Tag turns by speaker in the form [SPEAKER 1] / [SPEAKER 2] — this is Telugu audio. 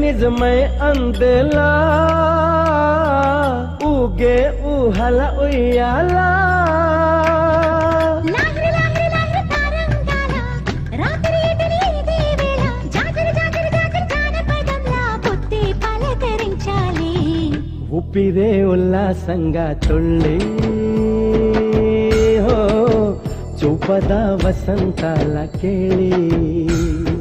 [SPEAKER 1] నిజమై అందేలా ఊగే ఊహల ఉయ్యాలా
[SPEAKER 2] లాహిరి
[SPEAKER 1] ఉల్లాసంగా తొళ్ళి చూపద వసంతాల కేళీ